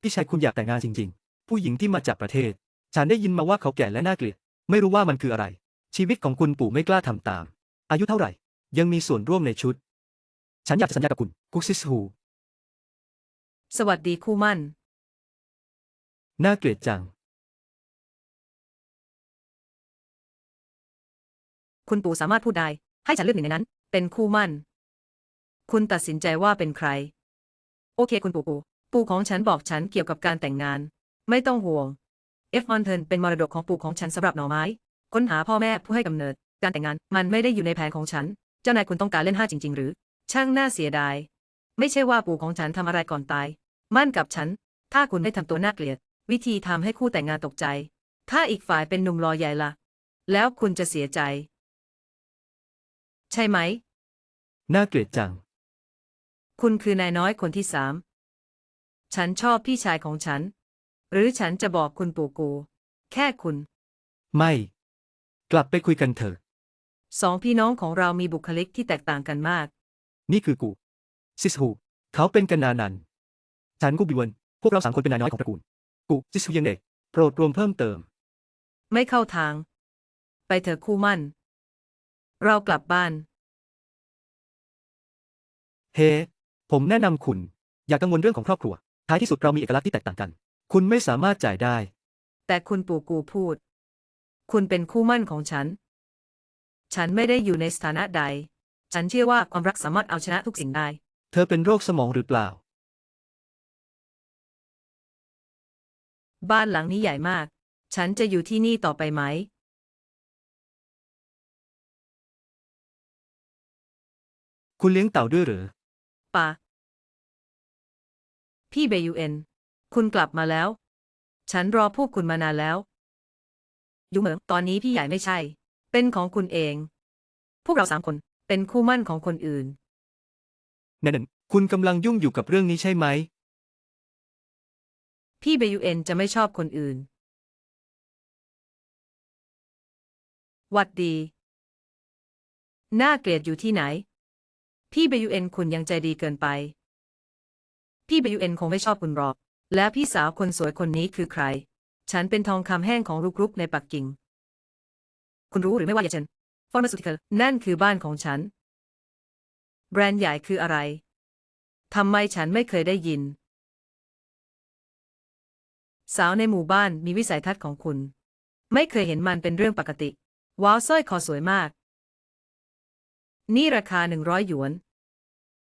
พี่ชายคุณอยากแต่งงานจริง ๆ ผู้หญิงที่มาจากประเทศ ฉันได้ยินมาว่าเขาแก่และน่าเกลียด ไม่รู้ว่ามันคืออะไร ชีวิตของคุณปู่ไม่กล้าทำตาม อายุเท่าไหร่ ยังมีส่วนร่วมในชุด ฉันอยากจะสัญญากับคุณกุกซิสฮูสวัสดีคู่มั่น น่าเกลียดจัง คุณปู่สามารถพูดได้ ให้ฉันเลือกหนึ่งในนั้น เป็นคู่มั่น คุณตัดสินใจว่าเป็นใคร โอเคคุณปู่ปู่ ปู่ของฉันบอกฉันเกี่ยวกับการแต่งงาน ไม่ต้องห่วงเอฟมอนเทนเป็นมรดกของปู่ของฉันสำหรับหน่อไม้ ค้นหาพ่อแม่ผู้ให้กำเนิด การแต่งงานมันไม่ได้อยู่ในแผนของฉัน เจ้านายคุณต้องการเล่นห้าจริง ๆ หรือ ช่างน่าเสียดาย ไม่ใช่ว่าปู่ของฉันทำอะไรก่อนตาย มั่นกับฉัน ถ้าคุณไม่ทำตัวน่าเกลียด วิธีทำให้คู่แต่งงานตกใจ ถ้าอีกฝ่ายเป็นหนุ่มรอใหญ่ละ แล้วคุณจะเสียใจ ใช่ไหม น่าเกลียดจัง คุณคือนายน้อยคนที่สาม ฉันชอบพี่ชายของฉัน หรือฉันจะบอกคุณปู่กู แค่คุณ ไม่ กลับไปคุยกันเถอะ สองพี่น้องของเรามีบุคลิกที่แตกต่างกันมาก นี่คือกู ซิสฮูเขาเป็นกันนานันฉันกูบิวนพวกเราสามคนเป็นนายน้อยของตระกูล กู ซิสฮูยังเด็ก โปรดรวมเพิ่มเติม ไม่เข้าทาง ไปเถอะคู่มั่น เรากลับบ้าน เฮ้ ผมแนะนำคุณ อย่ากังวลเรื่องของครอบครัว ท้ายที่สุดเรามีเอกลักษณ์ที่แตกต่างกัน คุณไม่สามารถจ่ายได้ แต่คุณปู่กูพูด คุณเป็นคู่มั่นของฉัน ฉันไม่ได้อยู่ในสถานะใด ฉันเชื่อว่าความรักสามารถเอาชนะทุกสิ่งได้ เธอเป็นโรคสมองหรือเปล่า บ้านหลังนี้ใหญ่มาก ฉันจะอยู่ที่นี่ต่อไปไหม คุณเลี้ยงเต่าด้วยหรือปะ พี่เบยูเอ็น คุณกลับมาแล้ว ฉันรอพวกคุณมานานแล้วอยู่เหมืองตอนนี้พี่ใหญ่ไม่ใช่ เป็นของคุณเอง พวกเราสามคนเป็นคู่มั่นของคนอื่น นั่นๆคุณกำลังยุ่งอยู่กับเรื่องนี้ใช่ไหม พี่เบยูเอ็นจะไม่ชอบคนอื่น หวัดดี น่าเกลียดอยู่ที่ไหน พี่เบยูเอ็นคุณยังใจดีเกินไป พี่บยูเอ็นคงไม่ชอบคุณหรอก และพี่สาวคนสวยคนนี้คือใคร ฉันเป็นทองคำแห้งของลูกรุกในปักกิ่ง คุณรู้หรือไม่ว่ายาเชนฟอร์มาสูติคลนั่นคือบ้านของฉัน แบรนด์ใหญ่คืออะไรทำไมฉันไม่เคยได้ยิน สาวในหมู่บ้านมีวิสัยทัศน์ของคุณ ไม่เคยเห็นมันเป็นเรื่องปกติ ว้าวสร้อยคอสวยมาก นี่ราคาหนึ่งร้อยหยวน